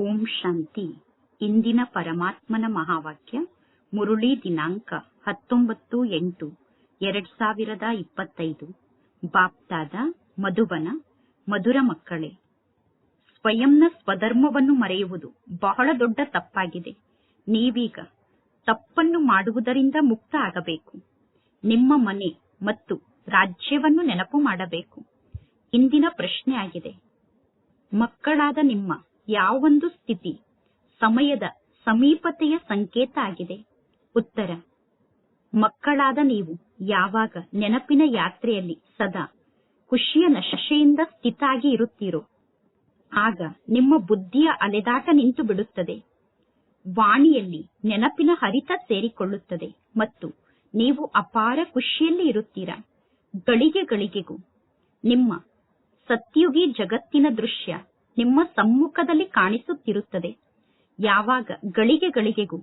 ಓಂ ಶಾಂತಿ. ಇಂದಿನ ಪರಮಾತ್ಮನ ಮಹಾವಾಕ್ಯ, ಮುರುಳಿ ದಿನಾಂಕ ಹತ್ತೊಂಬತ್ತು ಎಂಟು, ಎರಡ್ ಸಾವಿರದ ಇಪ್ಪತ್ತೈದು. ಬಾಪ್ತಾದ, ಮಧುಬನ, ಮಧುರ ಮಕ್ಕಳೇ, ಸ್ವಯಂನ ಸ್ವಧರ್ಮವನ್ನು ಮರೆಯುವುದು ಬಹಳ ದೊಡ್ಡ ತಪ್ಪಾಗಿದೆ. ನೀವೀಗ ತಪ್ಪನ್ನು ಮಾಡುವುದರಿಂದ ಮುಕ್ತ ಆಗಬೇಕು. ನಿಮ್ಮ ಮನೆ ಮತ್ತು ರಾಜ್ಯವನ್ನು ನೆನಪು ಮಾಡಬೇಕು. ಇಂದಿನ ಪ್ರಶ್ನೆ ಆಗಿದೆ, ಮಕ್ಕಳಾದ ನಿಮ್ಮ ಯಾವೊಂದು ಸ್ಥಿತಿ ಸಮಯದ ಸಮೀಪತೆಯ ಸಂಕೇತ ಆಗಿದೆ. ಉತ್ತರ, ಮಕ್ಕಳಾದ ನೀವು ಯಾವಾಗ ನೆನಪಿನ ಯಾತ್ರೆಯಲ್ಲಿ ಸದಾ ಖುಷಿಯ ನಶೆಯಿಂದ ಸ್ಥಿತಾಗಿ ಇರುತ್ತೀರೋ, ಆಗ ನಿಮ್ಮ ಬುದ್ಧಿಯ ಅಲೆದಾಟ ನಿಂತು ಬಿಡುತ್ತದೆ. ವಾಣಿಯಲ್ಲಿ ನೆನಪಿನ ಹರಿತ ಸೇರಿಕೊಳ್ಳುತ್ತದೆ ಮತ್ತು ನೀವು ಅಪಾರ ಖುಷಿಯಲ್ಲಿ ಇರುತ್ತೀರಾ. ಗಳಿಗೆ ಗಳಿಗೆಗೂ ನಿಮ್ಮ ಸತ್ಯುಗಿ ಜಗತ್ತಿನ ದೃಶ್ಯ ನಿಮ್ಮ ಸಮ್ಮುಖದಲ್ಲಿ ಕಾಣಿಸುತ್ತಿರುತ್ತದೆ. ಯಾವಾಗ ಗಳಿಗೆ ಗಳಿಗೆಗೂ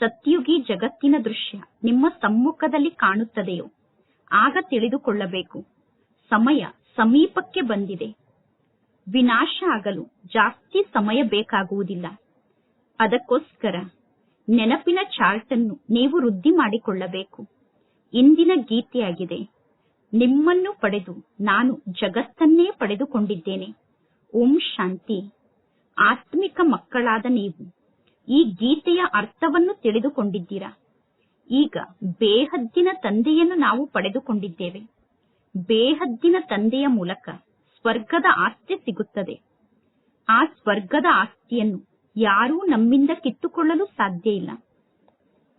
ಸತ್ಯುಗಿ ಜಗತ್ತಿನ ದೃಶ್ಯ ನಿಮ್ಮ ಸಮ್ಮುಖದಲ್ಲಿ ಕಾಣುತ್ತದೆಯೋ, ಆಗ ತಿಳಿದುಕೊಳ್ಳಬೇಕು. ಸಮಯ ಸಮೀಪಕ್ಕೆ ಬಂದಿದೆ. ವಿನಾಶ ಆಗಲು ಜಾಸ್ತಿ ಸಮಯ ಬೇಕಾಗುವುದಿಲ್ಲ. ಅದಕ್ಕೋಸ್ಕರ ನೆನಪಿನ ಚಾರ್ಟ್ ಅನ್ನು ನೀವು ವೃದ್ಧಿ ಮಾಡಿಕೊಳ್ಳಬೇಕು. ಇಂದಿನ ಗೀತೆಯಾಗಿದೆ, ನಿಮ್ಮನ್ನು ಪಡೆದು ನಾನು ಜಗತ್ತನ್ನೇ ಪಡೆದುಕೊಂಡಿದ್ದೇನೆ. ಓಂ ಶಾಂತಿ. ಆತ್ಮಿಕ ಮಕ್ಕಳಾದ ನೀವು ಈ ಗೀತೆಯ ಅರ್ಥವನ್ನು ತಿಳಿದುಕೊಂಡಿದ್ದೀರಾ? ಈಗ ಬೇಹದ್ದಿನ ತಂದೆಯನ್ನು ನಾವು ಪಡೆದುಕೊಂಡಿದ್ದೇವೆ. ಬೇಹದ್ದಿನ ತಂದೆಯ ಮೂಲಕ ಸ್ವರ್ಗದ ಆಸ್ತಿ ಸಿಗುತ್ತದೆ. ಆ ಸ್ವರ್ಗದ ಆಸ್ತಿಯನ್ನು ಯಾರೂ ನಮ್ಮಿಂದ ಕಿತ್ತುಕೊಳ್ಳಲು ಸಾಧ್ಯ ಇಲ್ಲ.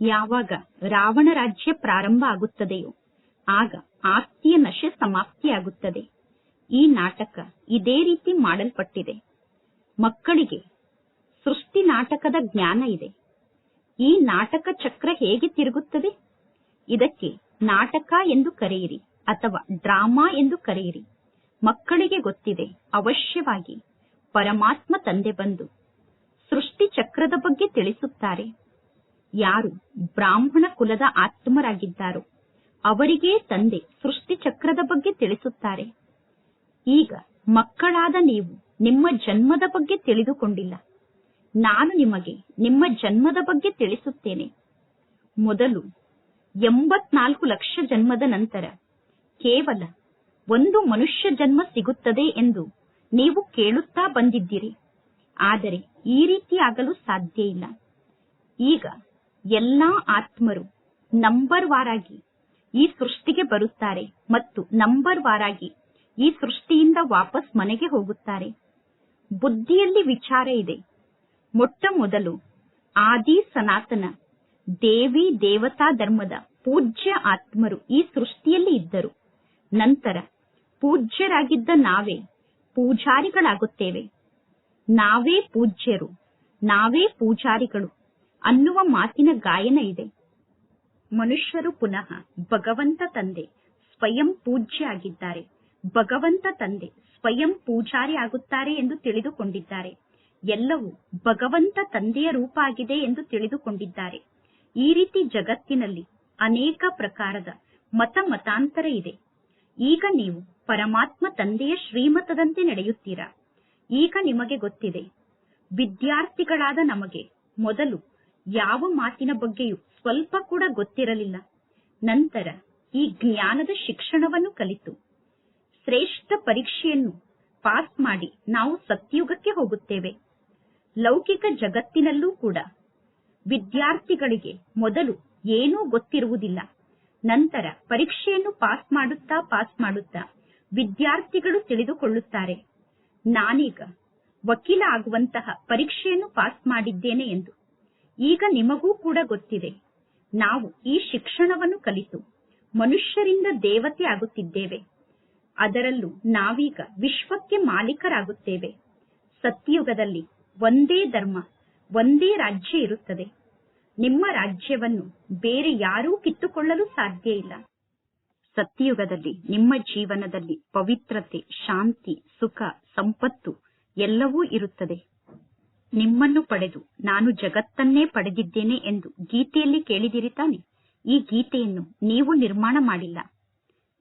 ಯಾವಾಗ ರಾವಣ ರಾಜ್ಯ ಪ್ರಾರಂಭ ಆಗುತ್ತದೆಯೋ ಆಗ ಆಸ್ತಿಯ ನಶೆ ಸಮಾಪ್ತಿಯಾಗುತ್ತದೆ. ಈ ನಾಟಕ ಇದೇ ರೀತಿ ಮಾಡಲ್ಪಟ್ಟಿದೆ. ಮಕ್ಕಳಿಗೆ ಸೃಷ್ಟಿ ನಾಟಕದ ಜ್ಞಾನ ಇದೆ. ಈ ನಾಟಕ ಚಕ್ರ ಹೇಗೆ ತಿರುಗುತ್ತದೆ? ಇದಕ್ಕೆ ನಾಟಕ ಎಂದು ಕರೆಯಿರಿ ಅಥವಾ ಡ್ರಾಮಾ ಎಂದು ಕರೆಯಿರಿ. ಮಕ್ಕಳಿಗೆ ಗೊತ್ತಿದೆ ಅವಶ್ಯವಾಗಿ ಪರಮಾತ್ಮ ತಂದೆ ಬಂದು ಸೃಷ್ಟಿ ಚಕ್ರದ ಬಗ್ಗೆ ತಿಳಿಸುತ್ತಾರೆ. ಯಾರು ಬ್ರಾಹ್ಮಣ ಕುಲದ ಆತ್ಮರಾಗಿದ್ದಾರೋ ಅವರಿಗೇ ತಂದೆ ಸೃಷ್ಟಿ ಚಕ್ರದ ಬಗ್ಗೆ ತಿಳಿಸುತ್ತಾರೆ. ಈಗ ಮಕ್ಕಳಾದ ನೀವು ನಿಮ್ಮ ಜನ್ಮದ ಬಗ್ಗೆ ತಿಳಿದುಕೊಂಡಿಲ್ಲ. ನಾನು ನಿಮಗೆ ನಿಮ್ಮ ಜನ್ಮದ ಬಗ್ಗೆ ತಿಳಿಸುತ್ತೇನೆ. ಮೊದಲು ಎಂಬತ್ನಾಲ್ಕು ಲಕ್ಷ ಜನ್ಮದ ನಂತರ ಕೇವಲ ಒಂದು ಮನುಷ್ಯ ಜನ್ಮ ಸಿಗುತ್ತದೆ ಎಂದು ನೀವು ಕೇಳುತ್ತಾ ಬಂದಿದ್ದೀರಿ. ಆದರೆ ಈ ರೀತಿಯಾಗಲು ಸಾಧ್ಯ ಇಲ್ಲ. ಈಗ ಎಲ್ಲಾ ಆತ್ಮರು ನಂಬರ್ ವಾರಾಗಿ ಈ ಸೃಷ್ಟಿಗೆ ಬರುತ್ತಾರೆ ಮತ್ತು ನಂಬರ್ ವಾರಾಗಿ ಈ ಸೃಷ್ಟಿಯಿಂದ ವಾಪಸ್ ಮನೆಗೆ ಹೋಗುತ್ತಾರೆ. ಬುದ್ಧಿಯಲ್ಲಿ ವಿಚಾರ ಇದೆ. ಮೊಟ್ಟ ಮೊದಲು ಆದಿ ಸನಾತನ, ದೇವಿ ದೇವತಾ ಧರ್ಮದ ಪೂಜ್ಯ ಆತ್ಮರು ಈ ಸೃಷ್ಟಿಯಲ್ಲಿ ಇದ್ದರು. ನಂತರ ಪೂಜ್ಯರಾಗಿದ್ದ ನಾವೇ ಪೂಜಾರಿಗಳಾಗುತ್ತೇವೆ. ನಾವೇ ಪೂಜ್ಯರು, ನಾವೇ ಪೂಜಾರಿಗಳು ಅನ್ನುವ ಮಾತಿನ ಗಾಯನ ಇದೆ. ಮನುಷ್ಯರು ಪುನಃ ಭಗವಂತ ತಂದೆ ಸ್ವಯಂ ಪೂಜ್ಯ ಆಗಿದ್ದಾರೆ. ಭಗವಂತ ತಂದೆ ಸ್ವಯಂ ಪೂಜಾರಿ ಆಗುತ್ತಾರೆ ಎಂದು ತಿಳಿದುಕೊಂಡಿದ್ದಾರೆ. ಎಲ್ಲವೂ ಭಗವಂತ ತಂದೆಯ ರೂಪ ಆಗಿದೆ ಎಂದು ತಿಳಿದುಕೊಂಡಿದ್ದಾರೆ. ಈ ರೀತಿ ಜಗತ್ತಿನಲ್ಲಿ ಅನೇಕ ಪ್ರಕಾರದ ಮತ ಮತಾಂತರ ಇದೆ. ಈಗ ನೀವು ಪರಮಾತ್ಮ ತಂದೆಯ ಶ್ರೀಮತದಂತೆ ನಡೆಯುತ್ತೀರಾ? ಈಗ ನಿಮಗೆ ಗೊತ್ತಿದೆ, ವಿದ್ಯಾರ್ಥಿಗಳಾದ ನಮಗೆ ಮೊದಲು ಯಾವ ಮಾತಿನ ಬಗ್ಗೆಯೂ ಸ್ವಲ್ಪ ಕೂಡ ಗೊತ್ತಿರಲಿಲ್ಲ. ನಂತರ ಈ ಜ್ಞಾನದ ಶಿಕ್ಷಣವನ್ನು ಕಲಿತು. ಶ್ರೇಷ್ಠ ಪರೀಕ್ಷೆಯನ್ನು ಪಾಸ್ ಮಾಡಿ ನಾವು ಸತ್ಯುಗಕ್ಕೆ ಹೋಗುತ್ತೇವೆ. ಲೌಕಿಕ ಜಗತ್ತಿನಲ್ಲೂ ಕೂಡ ವಿದ್ಯಾರ್ಥಿಗಳಿಗೆ ಮೊದಲು ಏನೂ ಗೊತ್ತಿರುವುದಿಲ್ಲ. ನಂತರ ಪರೀಕ್ಷೆಯನ್ನು ಪಾಸ್ ಮಾಡುತ್ತಾ ಪಾಸ್ ಮಾಡುತ್ತಾ ವಿದ್ಯಾರ್ಥಿಗಳು ತಿಳಿದುಕೊಳ್ಳುತ್ತಾರೆ. ನಾನೀಗ ವಕೀಲ ಆಗುವಂತಹ ಪರೀಕ್ಷೆಯನ್ನು ಪಾಸ್ ಮಾಡಿದ್ದೇನೆ ಎಂದು. ಈಗ ನಿಮಗೂ ಕೂಡ ಗೊತ್ತಿದೆ. ನಾವು ಈ ಶಿಕ್ಷಣವನ್ನು ಕಲಿತು ಮನುಷ್ಯರಿಂದ ದೇವತೆ ಆಗುತ್ತಿದ್ದೇವೆ. ಅದರಲ್ಲೂ ನಾವೀಗ ವಿಶ್ವಕ್ಕೆ ಮಾಲೀಕರಾಗುತ್ತೇವೆ. ಸತ್ಯಯುಗದಲ್ಲಿ ಒಂದೇ ಧರ್ಮ, ಒಂದೇ ರಾಜ್ಯ ಇರುತ್ತದೆ. ನಿಮ್ಮ ರಾಜ್ಯವನ್ನು ಬೇರೆ ಯಾರೂ ಕಿತ್ತುಕೊಳ್ಳಲು ಸಾಧ್ಯ ಇಲ್ಲ. ಸತ್ಯಯುಗದಲ್ಲಿ ನಿಮ್ಮ ಜೀವನದಲ್ಲಿ ಪವಿತ್ರತೆ, ಶಾಂತಿ, ಸುಖ, ಸಂಪತ್ತು ಎಲ್ಲವೂ ಇರುತ್ತದೆ. ನಿಮ್ಮನ್ನು ಪಡೆದು ನಾನು ಜಗತ್ತನ್ನೇ ಪಡೆದಿದ್ದೇನೆ ಎಂದು ಗೀತೆಯಲ್ಲಿ ಕೇಳಿದಿರಿ ತಾನೆ. ಈ ಗೀತೆಯನ್ನು ನೀವು ನಿರ್ಮಾಣ ಮಾಡಿಲ್ಲ.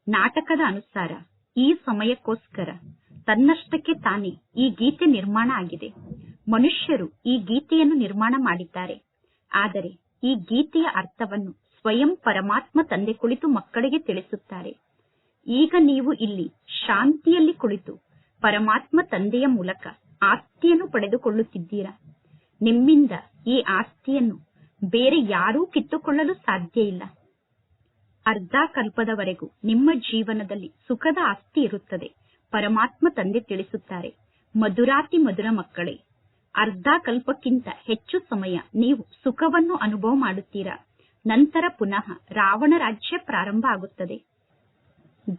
ನಾಟಕದ ಅನುಸಾರ ಈ ಸಮಯಕ್ಕೋಸ್ಕರ ತನ್ನಷ್ಟಕ್ಕೆ ತಾನೇ ಈ ಗೀತೆ ನಿರ್ಮಾಣ ಆಗಿದೆ. ಮನುಷ್ಯರು ಈ ಗೀತೆಯನ್ನು ನಿರ್ಮಾಣ ಮಾಡಿದ್ದಾರೆ. ಆದರೆ ಈ ಗೀತೆಯ ಅರ್ಥವನ್ನು ಸ್ವಯಂ ಪರಮಾತ್ಮ ತಂದೆ ಕುಳಿತು ಮಕ್ಕಳಿಗೆ ತಿಳಿಸುತ್ತಾರೆ. ಈಗ ನೀವು ಇಲ್ಲಿ ಶಾಂತಿಯಲ್ಲಿ ಕುಳಿತು ಪರಮಾತ್ಮ ತಂದೆಯ ಮೂಲಕ ಆಸ್ತಿಯನ್ನು ಪಡೆದುಕೊಳ್ಳುತ್ತಿದ್ದೀರಾ? ನಿಮ್ಮಿಂದ ಈ ಆಸ್ತಿಯನ್ನು ಬೇರೆ ಯಾರೂ ಕಿತ್ತುಕೊಳ್ಳಲು ಸಾಧ್ಯ ಇಲ್ಲ. ಅರ್ಧ ಕಲ್ಪದವರೆಗೂ ನಿಮ್ಮ ಜೀವನದಲ್ಲಿ ಸುಖದ ಆಸ್ತಿ ಇರುತ್ತದೆ. ಪರಮಾತ್ಮ ತಂದೆ ತಿಳಿಸುತ್ತಾರೆ, ಮಧುರಾತಿ ಮಧುರ ಮಕ್ಕಳೇ, ಅರ್ಧ ಕಲ್ಪಕ್ಕಿಂತ ಹೆಚ್ಚು ಸಮಯ ನೀವು ಸುಖವನ್ನು ಅನುಭವ ಮಾಡುತ್ತೀರಾ? ನಂತರ ಪುನಃ ರಾವಣ ರಾಜ್ಯ ಪ್ರಾರಂಭ ಆಗುತ್ತದೆ.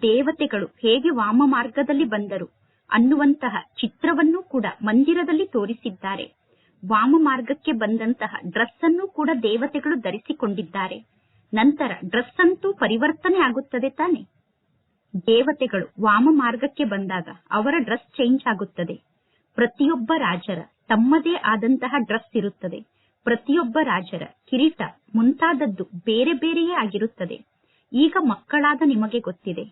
ದೇವತೆಗಳು ಹೇಗೆ ವಾಮ ಮಾರ್ಗದಲ್ಲಿ ಬಂದರು ಅನ್ನುವಂತಹ ಚಿತ್ರವನ್ನು ಕೂಡ ಮಂದಿರದಲ್ಲಿ ತೋರಿಸಿದ್ದಾರೆ. ವಾಮ ಮಾರ್ಗಕ್ಕೆ ಬಂದಂತಹ ಡ್ರೆಸ್ ಅನ್ನು ಕೂಡ ದೇವತೆಗಳು ಧರಿಸಿಕೊಂಡಿದ್ದಾರೆ. ನಂತರ ಡ್ರೆಸ್ ಅಂತೂ ಪರಿವರ್ತನೆ ಆಗುತ್ತದೆ ತಾನೆ? ದೇವತೆಗಳು ವಾಮ ಮಾರ್ಗಕ್ಕೆ ಬಂದಾಗ ಅವರ ಡ್ರೆಸ್ ಚೇಂಜ್ ಆಗುತ್ತದೆ. ಪ್ರತಿಯೊಬ್ಬ ರಾಜರ ತಮ್ಮದೇ ಆದಂತಹ ಡ್ರೆಸ್ ಇರುತ್ತದೆ. ಪ್ರತಿಯೊಬ್ಬ ರಾಜರ ಕಿರೀಟ ಮುಂತಾದದ್ದು ಬೇರೆ ಬೇರೆಯೇ ಆಗಿರುತ್ತದೆ. ಈಗ ಮಕ್ಕಳಾದ ನಿಮಗೆ ಗೊತ್ತಿದೆ.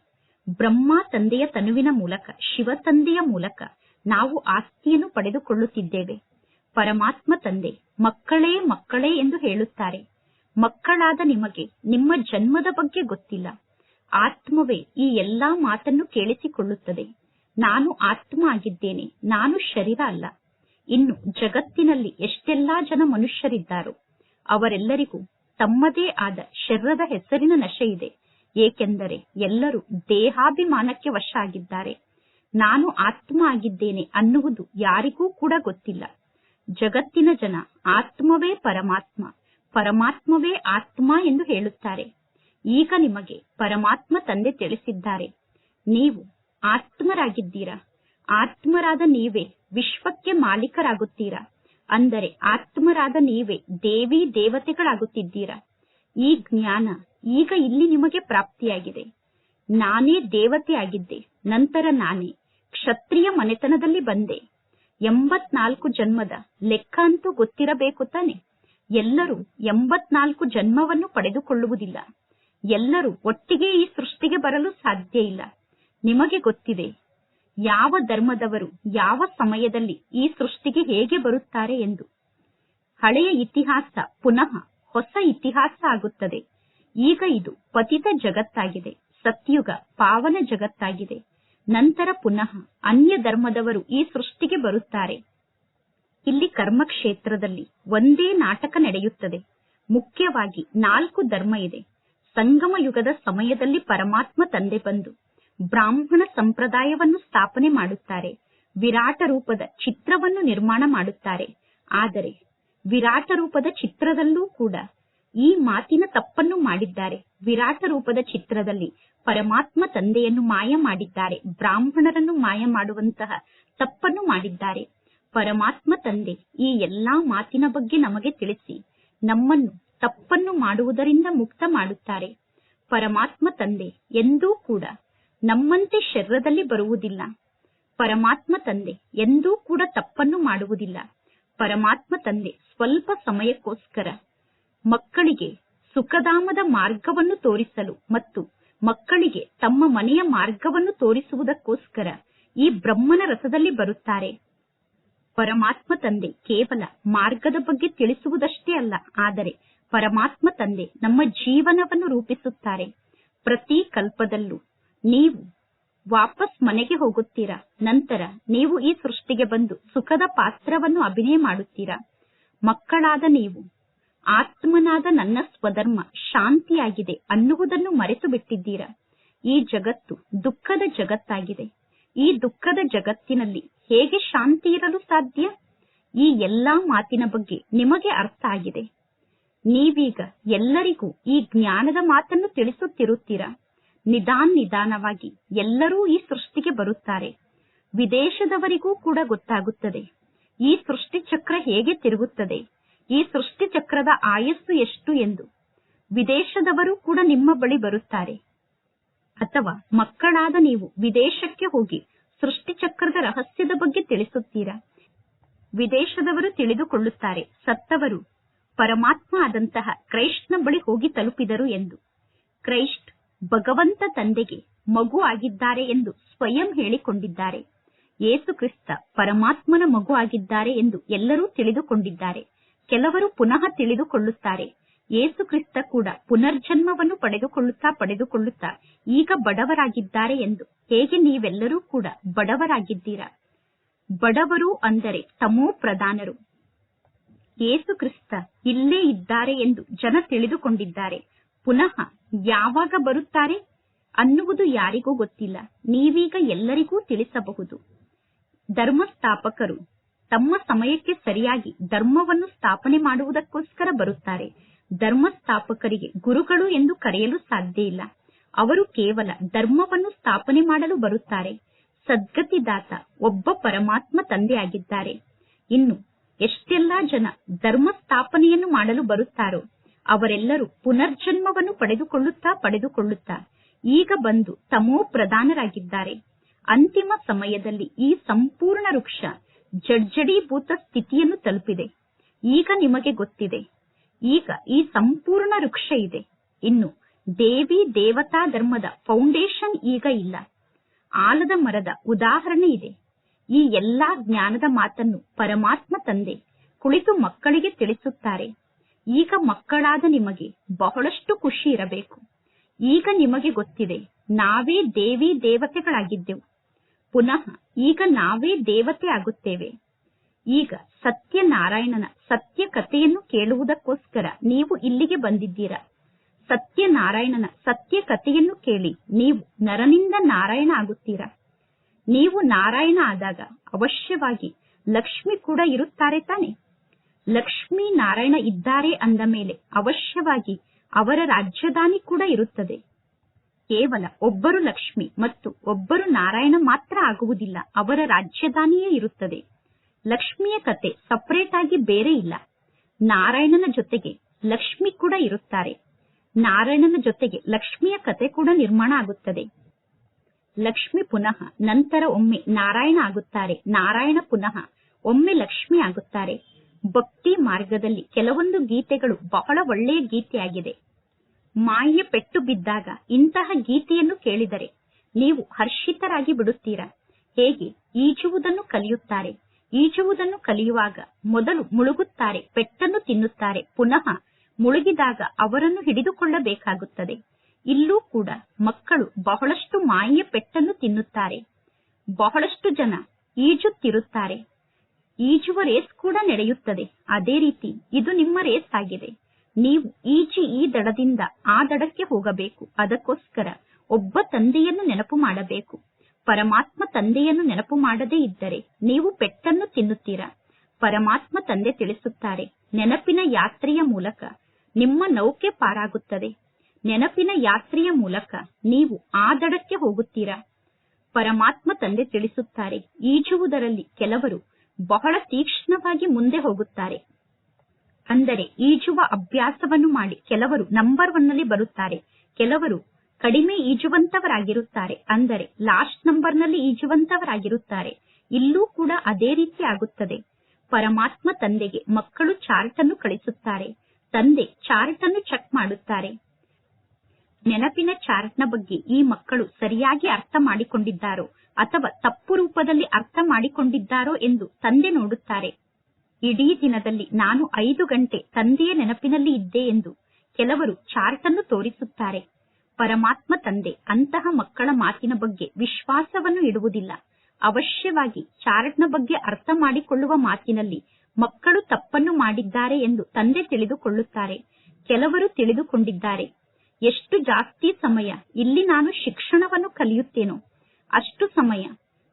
ಬ್ರಹ್ಮ ತಂದೆಯ ತನುವಿನ ಮೂಲಕ, ಶಿವ ತಂದೆಯ ಮೂಲಕ ನಾವು ಆಸ್ತಿಯನ್ನು ಪಡೆದುಕೊಳ್ಳುತ್ತಿದ್ದೇವೆ. ಪರಮಾತ್ಮ ತಂದೆ ಮಕ್ಕಳೇ ಮಕ್ಕಳೇ ಎಂದು ಹೇಳುತ್ತಾರೆ. ಮಕ್ಕಳಾದ ನಿಮಗೆ, ನಿಮ್ಮ ಜನ್ಮದ ಬಗ್ಗೆ ಗೊತ್ತಿಲ್ಲ. ಆತ್ಮವೇ ಈ ಎಲ್ಲಾ ಮಾತನ್ನು ಕೇಳಿಸಿಕೊಳ್ಳುತ್ತದೆ. ನಾನು ಆತ್ಮ ಆಗಿದ್ದೇನೆ, ನಾನು ಶರೀರ ಅಲ್ಲ. ಇನ್ನು ಜಗತ್ತಿನಲ್ಲಿ ಎಷ್ಟೆಲ್ಲಾ ಜನ ಮನುಷ್ಯರಿದ್ದಾರೋ, ಅವರೆಲ್ಲರಿಗೂ ತಮ್ಮದೇ ಆದ ಶರೀರದ ಹೆಸರಿನ ನಶೆ ಇದೆ. ಏಕೆಂದರೆ ಎಲ್ಲರೂ ದೇಹಾಭಿಮಾನಕ್ಕೆ ವಶ ಆಗಿದ್ದಾರೆ ನಾನು ಆತ್ಮ ಆಗಿದ್ದೇನೆ ಅನ್ನುವುದು ಯಾರಿಗೂ ಕೂಡ ಗೊತ್ತಿಲ್ಲ. ಜಗತ್ತಿನ ಜನ ಆತ್ಮವೇ ಪರಮಾತ್ಮ. ಪರಮಾತ್ಮವೇ ಆತ್ಮ ಎಂದು ಹೇಳುತ್ತಾರೆ. ಈಗ ನಿಮಗೆ ಪರಮಾತ್ಮ ತಂದೆ ತಿಳಿಸಿದ್ದಾರೆ. ನೀವು ಆತ್ಮರಾಗಿದ್ದೀರಾ. ಆತ್ಮರಾದ ನೀವೇ ವಿಶ್ವಕ್ಕೆ ಮಾಲೀಕರಾಗುತ್ತೀರಾ. ಅಂದರೆ ಆತ್ಮರಾದ ನೀವೇ ದೇವಿ ದೇವತೆಗಳಾಗುತ್ತಿದ್ದೀರಾ. ಈ ಜ್ಞಾನ ಈಗ ಇಲ್ಲಿ ನಿಮಗೆ ಪ್ರಾಪ್ತಿಯಾಗಿದೆ. ನಾನೇ ದೇವತೆ ಆಗಿದ್ದೆ. ನಂತರ ನಾನೇ ಕ್ಷತ್ರಿಯ ಮನೆತನದಲ್ಲಿ ಬಂದೆ. ಎಂಬತ್ನಾಲ್ಕು ಜನ್ಮದ ಲೆಕ್ಕ ಅಂತೂ ಗೊತ್ತಿರಬೇಕು ತಾನೆ. ಎಲ್ಲರೂ ಎಂಬತ್ನಾಲ್ಕು ಜನ್ಮವನ್ನು ಪಡೆದುಕೊಳ್ಳುವುದಿಲ್ಲ. ಎಲ್ಲರೂ ಒಟ್ಟಿಗೆ ಈ ಸೃಷ್ಟಿಗೆ ಬರಲು ಸಾಧ್ಯ ಇಲ್ಲ. ನಿಮಗೆ ಗೊತ್ತಿದೆ, ಯಾವ ಧರ್ಮದವರು ಯಾವ ಸಮಯದಲ್ಲಿ ಈ ಸೃಷ್ಟಿಗೆ ಹೇಗೆ ಬರುತ್ತಾರೆ ಎಂದು. ಹಳೆಯ ಇತಿಹಾಸ ಪುನಃ ಹೊಸ ಇತಿಹಾಸ ಆಗುತ್ತದೆ. ಈಗ ಇದು ಪತಿತ ಜಗತ್ತಾಗಿದೆ, ಸತ್ಯುಗ ಪಾವನ ಜಗತ್ತಾಗಿದೆ. ನಂತರ ಪುನಃ ಅನ್ಯ ಧರ್ಮದವರು ಈ ಸೃಷ್ಟಿಗೆ ಬರುತ್ತಾರೆ. ಇಲ್ಲಿ ಕರ್ಮಕ್ಷೇತ್ರದಲ್ಲಿ ಒಂದೇ ನಾಟಕ ನಡೆಯುತ್ತದೆ. ಮುಖ್ಯವಾಗಿ ನಾಲ್ಕು ಧರ್ಮ ಇದೆ. ಸಂಗಮ ಯುಗದ ಸಮಯದಲ್ಲಿ ಪರಮಾತ್ಮ ತಂದೆ ಬಂದು ಬ್ರಾಹ್ಮಣ ಸಂಪ್ರದಾಯವನ್ನು ಸ್ಥಾಪನೆ ಮಾಡುತ್ತಾರೆ. ವಿರಾಟ ರೂಪದ ಚಿತ್ರವನ್ನು ನಿರ್ಮಾಣ ಮಾಡುತ್ತಾರೆ. ಆದರೆ ವಿರಾಟ ರೂಪದ ಚಿತ್ರದಲ್ಲೂ ಕೂಡ ಈ ಮಾತಿನ ತಪ್ಪನ್ನು ಮಾಡಿದ್ದಾರೆ. ವಿರಾಟ ರೂಪದ ಚಿತ್ರದಲ್ಲಿ ಪರಮಾತ್ಮ ತಂದೆಯನ್ನು ಮಾಯ ಮಾಡಿದ್ದಾರೆ. ಬ್ರಾಹ್ಮಣರನ್ನು ಮಾಯ ಮಾಡುವಂತಹ ತಪ್ಪನ್ನು ಮಾಡಿದ್ದಾರೆ. ಪರಮಾತ್ಮ ತಂದೆ, ಈ ಎಲ್ಲಾ ಮಾತಿನ ಬಗ್ಗೆ ನಮಗೆ ತಿಳಿಸಿ. ನಮ್ಮನ್ನು ತಪ್ಪನ್ನು ಮಾಡುವುದರಿಂದ ಮುಕ್ತ ಮಾಡುತ್ತಾರೆ. ಪರಮಾತ್ಮ ತಂದೆ ಎಂದೂ ಕೂಡ ನಮ್ಮಂತೆ ಶರೀರದಲ್ಲಿ ಬರುವುದಿಲ್ಲ. ಪರಮಾತ್ಮ ತಂದೆ ಎಂದೂ ಕೂಡ ತಪ್ಪನ್ನು ಮಾಡುವುದಿಲ್ಲ. ಪರಮಾತ್ಮ ತಂದೆ ಸ್ವಲ್ಪ ಸಮಯಕ್ಕೋಸ್ಕರ ಮಕ್ಕಳಿಗೆ ಸುಖಧಾಮದ ಮಾರ್ಗವನ್ನು ತೋರಿಸಲು ಮತ್ತು ಮಕ್ಕಳಿಗೆ ತಮ್ಮ ಮನೆಯ ಮಾರ್ಗವನ್ನು ತೋರಿಸುವುದಕ್ಕೋಸ್ಕರ ಈ ಬ್ರಹ್ಮನ ರಸದಲ್ಲಿ ಬರುತ್ತಾರೆ. ಪರಮಾತ್ಮ ತಂದೆ ಕೇವಲ ಮಾರ್ಗದ ಬಗ್ಗೆ ತಿಳಿಸುವುದಷ್ಟೇ ಅಲ್ಲ, ಆದರೆ ಪರಮಾತ್ಮ ತಂದೆ ನಮ್ಮ ಜೀವನವನ್ನು ರೂಪಿಸುತ್ತಾರೆ. ಪ್ರತಿ ಕಲ್ಪದಲ್ಲೂ ನೀವು ವಾಪಸ್ ಮನೆಗೆ ಹೋಗುತ್ತೀರಾ, ನಂತರ ನೀವು ಈ ಸೃಷ್ಟಿಗೆ ಬಂದು ಸುಖದ ಪಾತ್ರವನ್ನು ಅಭಿನಯ ಮಾಡುತ್ತೀರಾ? ಮಕ್ಕಳಾದ ನೀವು, ಆತ್ಮನಾದ ನನ್ನ ಸ್ವಧರ್ಮ ಶಾಂತಿಯಾಗಿದೆ ಅನ್ನುವುದನ್ನು ಮರೆತು ಬಿಟ್ಟಿದ್ದೀರಾ ಈ ಜಗತ್ತು ದುಃಖದ ಜಗತ್ತಾಗಿದೆ. ಈ ದುಃಖದ ಜಗತ್ತಿನಲ್ಲಿ ಹೇಗೆ ಶಾಂತಿ ಇರಲು ಸಾಧ್ಯ? ಈ ಎಲ್ಲಾ ಮಾತಿನ ಬಗ್ಗೆ ನಿಮಗೆ ಅರ್ಥ ಆಗಿದೆ. ನೀವೀಗ ಎಲ್ಲರಿಗೂ ಈ ಜ್ಞಾನದ ಮಾತನ್ನು ತಿಳಿಸುತ್ತಿರುತ್ತೀರಾ? ನಿಧಾನ್ ನಿಧಾನವಾಗಿ ಎಲ್ಲರೂ ಈ ಸೃಷ್ಟಿಗೆ ಬರುತ್ತಾರೆ. ವಿದೇಶದವರಿಗೂ ಕೂಡ ಗೊತ್ತಾಗುತ್ತದೆ. ಈ ಸೃಷ್ಟಿ ಚಕ್ರ ಹೇಗೆ ತಿರುಗುತ್ತದೆ? ಈ ಸೃಷ್ಟಿ ಚಕ್ರದ ಆಯಸ್ಸು ಎಷ್ಟು ಎಂದು. ವಿದೇಶದವರು ಕೂಡ ನಿಮ್ಮ ಬಳಿ ಬರುತ್ತಾರೆ. ಅಥವಾ ಮಕ್ಕಳಾದ ನೀವು ವಿದೇಶಕ್ಕೆ ಹೋಗಿ ಸೃಷ್ಟಿಚಕ್ರದ ರಹಸ್ಯದ ಬಗ್ಗೆ ತಿಳಿಸುತ್ತೀರಾ? ವಿದೇಶದವರು ತಿಳಿದುಕೊಳ್ಳುತ್ತಾರೆ, ಸತ್ತವರು ಪರಮಾತ್ಮ ಆದಂತಹ ಕ್ರೈಸ್ಟ್ನ ಬಳಿ ಹೋಗಿ ತಲುಪಿದರು ಎಂದು. ಕ್ರೈಸ್ಟ್ ಭಗವಂತ ತಂದೆಗೆ ಮಗು ಆಗಿದ್ದಾರೆ ಎಂದು ಸ್ವಯಂ ಹೇಳಿಕೊಂಡಿದ್ದಾರೆ. ಯೇಸು ಕ್ರಿಸ್ತ ಪರಮಾತ್ಮನ ಮಗು ಆಗಿದ್ದಾರೆ ಎಂದು ಎಲ್ಲರೂ ತಿಳಿದುಕೊಂಡಿದ್ದಾರೆ. ಕೆಲವರು ಪುನಃ ತಿಳಿದುಕೊಳ್ಳುತ್ತಾರೆ. ಯೇಸು ಕ್ರಿಸ್ತ ಕೂಡ ಪುನರ್ಜನ್ಮವನ್ನು ಪಡೆದುಕೊಳ್ಳುತ್ತಾ ಪಡೆದುಕೊಳ್ಳುತ್ತಾ ಈಗ ಬಡವರಾಗಿದ್ದಾರೆ ಎಂದು ಹೇಗೆ ನೀವೆಲ್ಲರೂ ಕೂಡ ಬಡವರಾಗಿದ್ದೀರಾ? ಬಡವರು ಅಂದರೆ ತಮೋ ಪ್ರಧಾನರು. ಯೇಸು ಕ್ರಿಸ್ತ ಇಲ್ಲೇ ಇದ್ದಾರೆ ಎಂದು ಜನ ತಿಳಿದುಕೊಂಡಿದ್ದಾರೆ. ಪುನಃ ಯಾವಾಗ ಬರುತ್ತಾರೆ ಅನ್ನುವುದು ಯಾರಿಗೂ ಗೊತ್ತಿಲ್ಲ. ನೀವೀಗ ಎಲ್ಲರಿಗೂ ತಿಳಿಸಬಹುದು. ಧರ್ಮಸ್ಥಾಪಕರು ತಮ್ಮ ಸಮಯಕ್ಕೆ ಸರಿಯಾಗಿ ಧರ್ಮವನ್ನು ಸ್ಥಾಪನೆ ಮಾಡುವುದಕ್ಕೋಸ್ಕರ ಬರುತ್ತಾರೆ. ಧರ್ಮಸ್ಥಾಪಕರಿಗೆ ಗುರುಗಳು ಎಂದು ಕರೆಯಲು ಸಾಧ್ಯ ಇಲ್ಲ. ಅವರು ಕೇವಲ ಧರ್ಮವನ್ನು ಸ್ಥಾಪನೆ ಮಾಡಲು ಬರುತ್ತಾರೆ. ಸದ್ಗತಿದಾತ ಒಬ್ಬ ಪರಮಾತ್ಮ ತಂದೆಯಾಗಿದ್ದಾರೆ. ಇನ್ನು ಎಷ್ಟೆಲ್ಲ ಜನ ಧರ್ಮ ಸ್ಥಾಪನೆಯನ್ನು ಮಾಡಲು ಬರುತ್ತಾರೋ, ಅವರೆಲ್ಲರೂ ಪುನರ್ಜನ್ಮವನ್ನು ಪಡೆದುಕೊಳ್ಳುತ್ತಾ ಪಡೆದುಕೊಳ್ಳುತ್ತಾ ಈಗ ಬಂದು ತಮೋ ಪ್ರಧಾನರಾಗಿದ್ದಾರೆ. ಅಂತಿಮ ಸಮಯದಲ್ಲಿ ಈ ಸಂಪೂರ್ಣ ವೃಕ್ಷ ಜಡ್ಜಡೀಭೂತ ಸ್ಥಿತಿಯನ್ನು ತಲುಪಿದೆ. ಈಗ ನಿಮಗೆ ಗೊತ್ತಿದೆ ಈಗ ಈ ಸಂಪೂರ್ಣ ವೃಕ್ಷ ಇದೆ. ಇನ್ನು ದೇವಿ ದೇವತಾ ಧರ್ಮದ ಫೌಂಡೇಶನ್ ಈಗ ಇಲ್ಲ. ಆಲದ ಮರದ ಉದಾಹರಣೆ ಇದೆ. ಈ ಎಲ್ಲಾ ಜ್ಞಾನದ ಮಾತನ್ನು ಪರಮಾತ್ಮ ತಂದೆ ಕುಳಿತು ಮಕ್ಕಳಿಗೆ ತಿಳಿಸುತ್ತಾರೆ. ಈಗ ಮಕ್ಕಳಾದ ನಿಮಗೆ ಬಹಳಷ್ಟು ಖುಷಿ ಇರಬೇಕು. ಈಗ ನಿಮಗೆ ಗೊತ್ತಿದೆ, ನಾವೇ ದೇವಿ ದೇವತೆಗಳಾಗಿದ್ದೆವು. ಪುನಃ ಈಗ ನಾವೇ ದೇವತೆ ಆಗುತ್ತೇವೆ. ಈಗ ಸತ್ಯನಾರಾಯಣನ ಸತ್ಯ ಕಥೆಯನ್ನು ಕೇಳುವುದಕ್ಕೋಸ್ಕರ ನೀವು ಇಲ್ಲಿಗೆ ಬಂದಿದ್ದೀರಾ? ಸತ್ಯನಾರಾಯಣನ ಸತ್ಯ ಕಥೆಯನ್ನು ಕೇಳಿ ನೀವು ನರನಿಂದ ನಾರಾಯಣ ಆಗುತ್ತೀರಾ? ನೀವು ನಾರಾಯಣ ಆದಾಗ ಅವಶ್ಯವಾಗಿ ಲಕ್ಷ್ಮಿ ಕೂಡ ಇರುತ್ತಾರೆ ತಾನೆ? ಲಕ್ಷ್ಮಿ ನಾರಾಯಣ ಇದ್ದಾರೆ ಅಂದ ಮೇಲೆ ಅವಶ್ಯವಾಗಿ ಅವರ ರಾಜ್ಯದಾನಿ ಕೂಡ ಇರುತ್ತದೆ. ಕೇವಲ ಒಬ್ಬರು ಲಕ್ಷ್ಮಿ ಮತ್ತು ಒಬ್ಬರು ನಾರಾಯಣ ಮಾತ್ರ ಆಗುವುದಿಲ್ಲ, ಅವರ ರಾಜ್ಯದಾನಿಯೇ ಇರುತ್ತದೆ. ಲಕ್ಷ್ಮಿಯ ಕತೆ ಸಪರೇಟ್ ಆಗಿ ಬೇರೆ ಇಲ್ಲ. ನಾರಾಯಣನ ಜೊತೆಗೆ ಲಕ್ಷ್ಮಿ ಕೂಡ ಇರುತ್ತಾರೆ. ನಾರಾಯಣನ ಜೊತೆಗೆ ಲಕ್ಷ್ಮಿಯ ಕತೆ ಕೂಡ ನಿರ್ಮಾಣ ಆಗುತ್ತದೆ. ಲಕ್ಷ್ಮಿ ಪುನಃ ನಂತರ ಒಮ್ಮೆ ನಾರಾಯಣ ಆಗುತ್ತಾರೆ. ನಾರಾಯಣ ಪುನಃ ಒಮ್ಮೆ ಲಕ್ಷ್ಮಿ ಆಗುತ್ತಾರೆ. ಭಕ್ತಿ ಮಾರ್ಗದಲ್ಲಿ ಕೆಲವೊಂದು ಗೀತೆಗಳು ಬಹಳ ಒಳ್ಳೆಯ ಗೀತೆಯಾಗಿದೆ. ಮಾಯೆ ಪೆಟ್ಟು ಬಿದ್ದಾಗ ಇಂತಹ ಗೀತೆಯನ್ನು ಕೇಳಿದರೆ ನೀವು ಹರ್ಷಿತರಾಗಿ ಬಿಡುತ್ತೀರಾ? ಹೇಗೆ ಈಜುವುದನ್ನು ಕಲಿಯುತ್ತಾರೆ? ಈಜುವುದನ್ನು ಕಲಿಯುವಾಗ ಮೊದಲು ಮುಳುಗುತ್ತಾರೆ, ಪೆಟ್ಟನ್ನು ತಿನ್ನುತ್ತಾರೆ, ಪುನಃ ಮುಳುಗಿದಾಗ ಅವರನ್ನು ಹಿಡಿದುಕೊಳ್ಳಬೇಕಾಗುತ್ತದೆ. ಇಲ್ಲೂ ಕೂಡ ಮಕ್ಕಳು ಬಹಳಷ್ಟು ಮಾಯೆಯ ಪೆಟ್ಟನ್ನು ತಿನ್ನುತ್ತಾರೆ. ಬಹಳಷ್ಟು ಜನ ಈಜುತ್ತಿರುತ್ತಾರೆ. ಈಜುವ ರೇಸ್ ಕೂಡ ನಡೆಯುತ್ತದೆ. ಅದೇ ರೀತಿ ಇದು ನಿಮ್ಮ ರೇಸ್ ಆಗಿದೆ. ನೀವು ಈಜಿ ಈ ದಡದಿಂದ ಆ ದಡಕ್ಕೆ ಹೋಗಬೇಕು. ಅದಕ್ಕೋಸ್ಕರ ಒಬ್ಬ ತಂದೆಯನ್ನು ನೆನಪು ಮಾಡಬೇಕು. ಪರಮಾತ್ಮ ತಂದೆಯನ್ನು ನೆನಪು ಮಾಡದೇ ಇದ್ದರೆ ನೀವು ಪೆಟ್ಟನ್ನು ತಿನ್ನುತ್ತೀರಾ? ಪರಮಾತ್ಮ ತಂದೆ ತಿಳಿಸುತ್ತಾರೆ, ನೆನಪಿನ ಯಾತ್ರೆಯ ಮೂಲಕ ನಿಮ್ಮ ನೌಕೆ ಪಾರಾಗುತ್ತದೆ. ನೆನಪಿನ ಯಾತ್ರೆಯ ಮೂಲಕ ನೀವು ಆ ದಡಕ್ಕೆ ಹೋಗುತ್ತೀರಾ? ಪರಮಾತ್ಮ ತಂದೆ ತಿಳಿಸುತ್ತಾರೆ, ಈಜುವುದರಲ್ಲಿ ಕೆಲವರು ಬಹಳ ತೀಕ್ಷ್ಣವಾಗಿ ಮುಂದೆ ಹೋಗುತ್ತಾರೆ. ಅಂದರೆ ಈಜುವ ಅಭ್ಯಾಸವನ್ನು ಮಾಡಿ ಕೆಲವರು ನಂಬರ್ ಒನ್ನಲ್ಲಿ ಬರುತ್ತಾರೆ, ಕೆಲವರು ಕಡಿಮೆ ಈಜುವಂತವರಾಗಿರುತ್ತಾರೆ. ಅಂದರೆ ಲಾಸ್ಟ್ ನಂಬರ್ನಲ್ಲಿ ಈಜುವಂತವರಾಗಿರುತ್ತಾರೆ. ಇಲ್ಲೂ ಕೂಡ ಅದೇ ರೀತಿ ಆಗುತ್ತದೆ. ಪರಮಾತ್ಮ ತಂದೆಗೆ ಮಕ್ಕಳು ಚಾರ್ಟ್ ಅನ್ನು ಕಳಿಸುತ್ತಾರೆ. ತಂದೆ ಚಾರ್ಟ್ ಅನ್ನು ಚೆಕ್ ಮಾಡುತ್ತಾರೆ. ನೆನಪಿನ ಚಾರ್ಟ್ನ ಬಗ್ಗೆ ಈ ಮಕ್ಕಳು ಸರಿಯಾಗಿ ಅರ್ಥ ಮಾಡಿಕೊಂಡಿದ್ದಾರೋ ಅಥವಾ ತಪ್ಪು ರೂಪದಲ್ಲಿ ಅರ್ಥ ಮಾಡಿಕೊಂಡಿದ್ದಾರೋ ಎಂದು ತಂದೆ ನೋಡುತ್ತಾರೆ. ಇಡೀ ದಿನದಲ್ಲಿ ನಾನು ಐದು ಗಂಟೆ ತಂದೆಯ ನೆನಪಿನಲ್ಲಿ ಇದ್ದೆ ಎಂದು ಕೆಲವರು ಚಾರ್ಟ್ ಅನ್ನು ತೋರಿಸುತ್ತಾರೆ. ಪರಮಾತ್ಮ ತಂದೆ ಅಂತಹ ಮಕ್ಕಳ ಮಾತಿನ ಬಗ್ಗೆ ವಿಶ್ವಾಸವನ್ನು ಇಡುವುದಿಲ್ಲ. ಅವಶ್ಯವಾಗಿ ಚಾರ್ಟ್ನ ಬಗ್ಗೆ ಅರ್ಥ ಮಾಡಿಕೊಳ್ಳುವ ಮಾತಿನಲ್ಲಿ ಮಕ್ಕಳು ತಪ್ಪನ್ನು ಮಾಡಿದ್ದಾರೆ ಎಂದು ತಂದೆ ತಿಳಿದುಕೊಳ್ಳುತ್ತಾರೆ, ಕೆಲವರು ತಿಳಿದುಕೊಂಡಿದ್ದಾರೆ. ಎಷ್ಟು ಜಾಸ್ತಿ ಸಮಯ ಇಲ್ಲಿ ನಾನು ಶಿಕ್ಷಣವನ್ನು ಕಲಿಯುತ್ತೇನೋ, ಅಷ್ಟು ಸಮಯ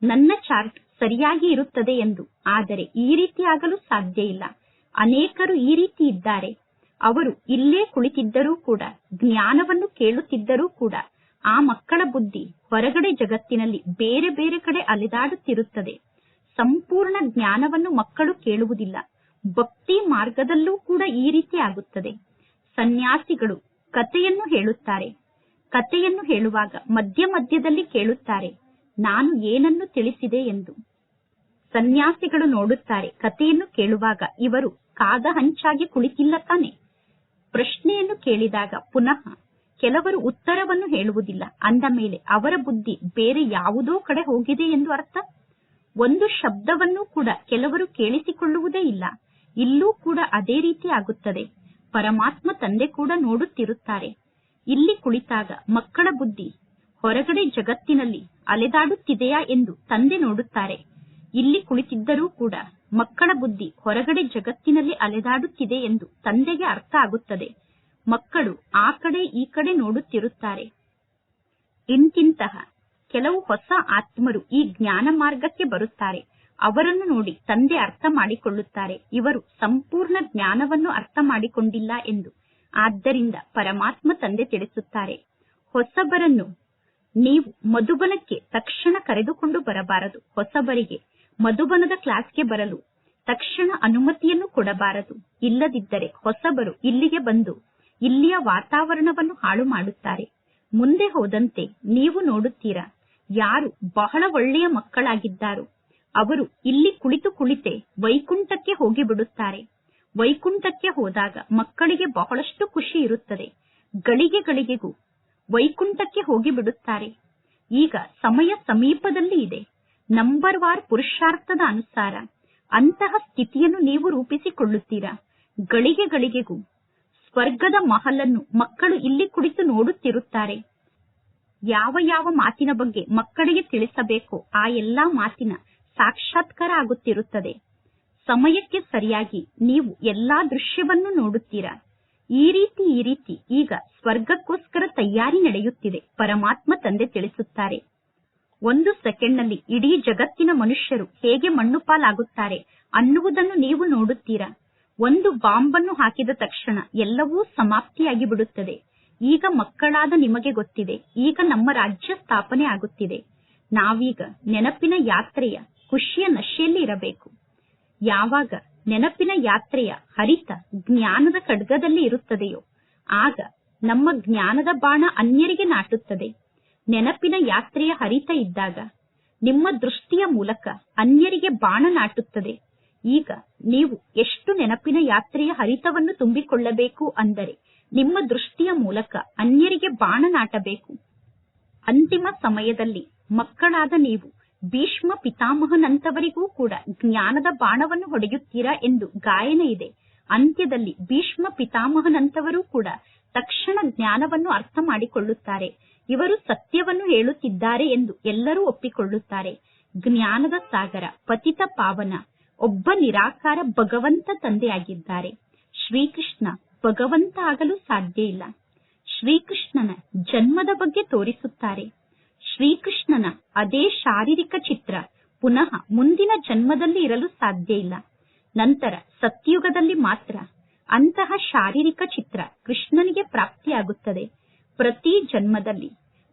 ನನ್ನ ಚಾರ್ಟ್ ಸರಿಯಾಗಿ ಇರುತ್ತದೆ ಎಂದು, ಆದರೆ ಈ ರೀತಿಯಾಗಲು ಸಾಧ್ಯ ಇಲ್ಲ. ಅನೇಕರು ಈ ರೀತಿ ಇದ್ದಾರೆ. ಅವರು ಇಲ್ಲೇ ಕುಳಿತಿದ್ದರೂ ಕೂಡ, ಜ್ಞಾನವನ್ನು ಕೇಳುತ್ತಿದ್ದರೂ ಕೂಡ, ಆ ಮಕ್ಕಳ ಬುದ್ಧಿ ಹೊರಗಡೆ ಜಗತ್ತಿನಲ್ಲಿ ಬೇರೆ ಬೇರೆ ಕಡೆ ಅಲೆದಾಡುತ್ತಿರುತ್ತದೆ. ಸಂಪೂರ್ಣ ಜ್ಞಾನವನ್ನು ಮಕ್ಕಳು ಕೇಳುವುದಿಲ್ಲ. ಭಕ್ತಿ ಮಾರ್ಗದಲ್ಲೂ ಕೂಡ ಈ ರೀತಿ ಆಗುತ್ತದೆ. ಸನ್ಯಾಸಿಗಳು ಕಥೆಯನ್ನು ಹೇಳುತ್ತಾರೆ. ಕಥೆಯನ್ನು ಹೇಳುವಾಗ ಮಧ್ಯ ಮಧ್ಯದಲ್ಲಿ ಕೇಳುತ್ತಾರೆ, ನಾನು ಏನನ್ನು ತಿಳಿಸಿದೆ ಎಂದು? ಸನ್ಯಾಸಿಗಳು ನೋಡುತ್ತಾರೆ, ಕಥೆಯನ್ನು ಕೇಳುವಾಗ ಇವರು ಕಾದ ಹಂಚಾಗಿ ಕುಳಿತಿಲ್ಲ ತಾನೆ. ಪ್ರಶ್ನೆಯನ್ನು ಕೇಳಿದಾಗ ಪುನಃ ಕೆಲವರು ಉತ್ತರವನ್ನು ಹೇಳುವುದಿಲ್ಲ. ಅಂದ ಮೇಲೆ ಅವರ ಬುದ್ಧಿ ಬೇರೆ ಯಾವುದೋ ಕಡೆ ಹೋಗಿದೆ ಎಂದು ಅರ್ಥ? ಒಂದು ಶಬ್ದವನ್ನು ಕೂಡ ಕೆಲವರು ಕೇಳಿಸಿಕೊಳ್ಳುವುದೇ ಇಲ್ಲ. ಇಲ್ಲೂ ಕೂಡ ಅದೇ ರೀತಿ ಆಗುತ್ತದೆ. ಪರಮಾತ್ಮ ತಂದೆ ಕೂಡ ನೋಡುತ್ತಿರುತ್ತಾರೆ. ಇಲ್ಲಿ ಕುಳಿತಾಗ ಮಕ್ಕಳ ಬುದ್ಧಿ ಹೊರಗಡೆ ಜಗತ್ತಿನಲ್ಲಿ ಅಲೆದಾಡುತ್ತಿದೆಯಾ ಎಂದು ತಂದೆ ನೋಡುತ್ತಾರೆ. ಇಲ್ಲಿ ಕುಳಿತಿದ್ದರೂ ಕೂಡ ಮಕ್ಕಳ ಬುದ್ಧಿ ಹೊರಗಡೆ ಜಗತ್ತಿನಲ್ಲಿ ಅಲೆದಾಡುತ್ತಿದೆ ಎಂದು ತಂದೆಗೆ ಅರ್ಥ ಆಗುತ್ತದೆ. ಮಕ್ಕಳು ಆ ಕಡೆ ಈ ಕಡೆ ನೋಡುತ್ತಿರುತ್ತಾರೆ. ಇಂತಿಂತಹ ಕೆಲವು ಹೊಸ ಆತ್ಮರು ಈ ಜ್ಞಾನ ಮಾರ್ಗಕ್ಕೆ ಬರುತ್ತಾರೆ. ಅವರನ್ನು ನೋಡಿ ತಂದೆ ಅರ್ಥ ಮಾಡಿಕೊಳ್ಳುತ್ತಾರೆ. ಇವರು ಸಂಪೂರ್ಣ ಜ್ಞಾನವನ್ನು ಅರ್ಥ ಮಾಡಿಕೊಂಡಿಲ್ಲ ಎಂದು. ಆದ್ದರಿಂದ ಪರಮಾತ್ಮ ತಂದೆ ತಿಳಿಸುತ್ತಾರೆ. ಹೊಸಬರನ್ನು ನೀವು ಮಧುಬನಕ್ಕೆ ತಕ್ಷಣ ಕರೆದುಕೊಂಡು ಬರಬಾರದು. ಹೊಸಬರಿಗೆ ಮಧುಬನದ ಕ್ಲಾಸ್ಗೆ ಬರಲು. ತಕ್ಷಣ ಅನುಮತಿಯನ್ನು ಕೊಡಬಾರದು. ಇಲ್ಲದಿದ್ದರೆ ಹೊಸಬರು ಇಲ್ಲಿಗೆ ಬಂದು ಇಲ್ಲಿಯ ವಾತಾವರಣವನ್ನು ಹಾಳು ಮಾಡುತ್ತಾರೆ. ಮುಂದೆ ಹೋದಂತೆ ನೀವು ನೋಡುತ್ತೀರಾ? ಯಾರು ಬಹಳ ಒಳ್ಳೆಯ ಮಕ್ಕಳಾಗಿದ್ದಾರೋ? ಅವರು ಇಲ್ಲಿ ಕುಳಿತು ಕುಳಿತೆ ವೈಕುಂಠಕ್ಕೆ ಹೋಗಿ ಬಿಡುತ್ತಾರೆ ವೈಕುಂಠಕ್ಕೆ ಹೋದಾಗ ಮಕ್ಕಳಿಗೆ ಬಹಳಷ್ಟು ಖುಷಿ ಇರುತ್ತದೆ. ಗಳಿಗೆ ಗಳಿಗೆಗೂ ವೈಕುಂಠಕ್ಕೆ ಹೋಗಿ ಬಿಡುತ್ತಾರೆ ಈಗ ಸಮಯ ಸಮೀಪದಲ್ಲಿ ಇದೆ. ನಂಬರ್ ವಾರ್ ಪುರುಷಾರ್ಥದ ಅನುಸಾರ ಅಂತಹ ಸ್ಥಿತಿಯನ್ನು ನೀವು ರೂಪಿಸಿಕೊಳ್ಳುತ್ತೀರಾ? ಗಳಿಗೆ ಗಳಿಗೆಗೂ, ಸ್ವರ್ಗದ ಮಹಲನ್ನು ಮಕ್ಕಳು ಇಲ್ಲಿ ಕುಳಿತು ನೋಡುತ್ತಿರುತ್ತಾರೆ. ಯಾವ ಯಾವ ಮಾತಿನ ಬಗ್ಗೆ ಮಕ್ಕಳಿಗೆ ತಿಳಿಸಬೇಕೋ ಆ ಎಲ್ಲಾ ಮಾತಿನ ಸಾಕ್ಷಾತ್ಕಾರ ಆಗುತ್ತಿರುತ್ತದೆ. ಸಮಯಕ್ಕೆ ಸರಿಯಾಗಿ ನೀವು ಎಲ್ಲಾ ದೃಶ್ಯವನ್ನು ನೋಡುತ್ತೀರಾ? ಈ ರೀತಿ ಈ ರೀತಿ ಈಗ ಸ್ವರ್ಗಕ್ಕೋಸ್ಕರ ತಯಾರಿ ನಡೆಯುತ್ತಿದೆ, ಪರಮಾತ್ಮ ತಂದೆ ತಿಳಿಸುತ್ತಾರೆ. ಒಂದು ಸೆಕೆಂಡ್ನಲ್ಲಿ ಇಡೀ ಜಗತ್ತಿನ ಮನುಷ್ಯರು ಹೇಗೆ ಮಣ್ಣು ಪಾಲಾಗುತ್ತಾರೆ ಅನ್ನುವುದನ್ನು ನೀವು ನೋಡುತ್ತೀರಾ? ಒಂದು ಬಾಂಬನ್ನು ಹಾಕಿದ ತಕ್ಷಣ ಎಲ್ಲವೂ ಸಮಾಪ್ತಿಯಾಗಿ ಬಿಡುತ್ತದೆ ಈಗ ಮಕ್ಕಳಾದ ನಿಮಗೆ ಗೊತ್ತಿದೆ, ಈಗ ನಮ್ಮ ರಾಜ್ಯ ಸ್ಥಾಪನೆ ಆಗುತ್ತಿದೆ. ನಾವೀಗ ನೆನಪಿನ ಯಾತ್ರೆಯ ಖುಷಿಯ ನಶೆಯಲ್ಲಿ ಇರಬೇಕು. ಯಾವಾಗ ನೆನಪಿನ ಯಾತ್ರೆಯ ಹರಿತ ಜ್ಞಾನದ ಖಡ್ಗದಲ್ಲಿ ಇರುತ್ತದೆಯೋ, ಆಗ ನಮ್ಮ ಜ್ಞಾನದ ಬಾಣ ಅನ್ಯರಿಗೆ ನಾಟುತ್ತದೆ. ನೆನಪಿನ ಯಾತ್ರೆಯ ಹರಿತ ಇದ್ದಾಗ ನಿಮ್ಮ ದೃಷ್ಟಿಯ ಮೂಲಕ ಅನ್ಯರಿಗೆ ಬಾಣ ನಾಟುತ್ತದೆ. ಈಗ ನೀವು ಎಷ್ಟು ನೆನಪಿನ ಯಾತ್ರೆಯ ಹರಿತವನ್ನು ತುಂಬಿಕೊಳ್ಳಬೇಕು ಅಂದರೆ ನಿಮ್ಮ ದೃಷ್ಟಿಯ ಮೂಲಕ ಅನ್ಯರಿಗೆ ಬಾಣ ನಾಟಬೇಕು. ಅಂತಿಮ ಸಮಯದಲ್ಲಿ ಮಕ್ಕಳಾದ ನೀವು ಭೀಷ್ಮ ಪಿತಾಮಹನಂತವರಿಗೂ ಕೂಡ ಜ್ಞಾನದ ಬಾಣವನ್ನು ಹೊಡೆಯುತ್ತೀರಾ ಎಂದು ಗಾಯನ ಇದೆ. ಅಂತ್ಯದಲ್ಲಿ ಭೀಷ್ಮ ಪಿತಾಮಹನಂತವರೂ ಕೂಡ ತಕ್ಷಣ ಜ್ಞಾನವನ್ನು ಅರ್ಥ ಮಾಡಿಕೊಳ್ಳುತ್ತಾರೆ. ಇವರು ಸತ್ಯವನ್ನು ಹೇಳುತ್ತಿದ್ದಾರೆ ಎಂದು ಎಲ್ಲರೂ ಒಪ್ಪಿಕೊಳ್ಳುತ್ತಾರೆ. ಜ್ಞಾನದ ಸಾಗರ, ಪತಿತ ಪಾವನ, ಒಬ್ಬ ನಿರಾಕಾರ ಭಗವಂತ ತಂದೆಯಾಗಿದ್ದಾರೆ. ಶ್ರೀಕೃಷ್ಣ ಭಗವಂತ ಆಗಲು ಸಾಧ್ಯ ಇಲ್ಲ. ಶ್ರೀಕೃಷ್ಣನ ಜನ್ಮದ ಬಗ್ಗೆ ತೋರಿಸುತ್ತಾರೆ. ಶ್ರೀಕೃಷ್ಣನ ಅದೇ ಶಾರೀರಿಕ ಚಿತ್ರ ಪುನಃ ಮುಂದಿನ ಜನ್ಮದಲ್ಲಿ ಇರಲು ಸಾಧ್ಯ ಇಲ್ಲ. ನಂತರ ಸತ್ಯುಗದಲ್ಲಿ ಮಾತ್ರ ಅಂತಹ ಶಾರೀರಿಕ ಚಿತ್ರ ಕೃಷ್ಣನಿಗೆ ಪ್ರಾಪ್ತಿಯಾಗುತ್ತದೆ. ಪ್ರತಿ ಜನ್ಮದಲ್ಲಿ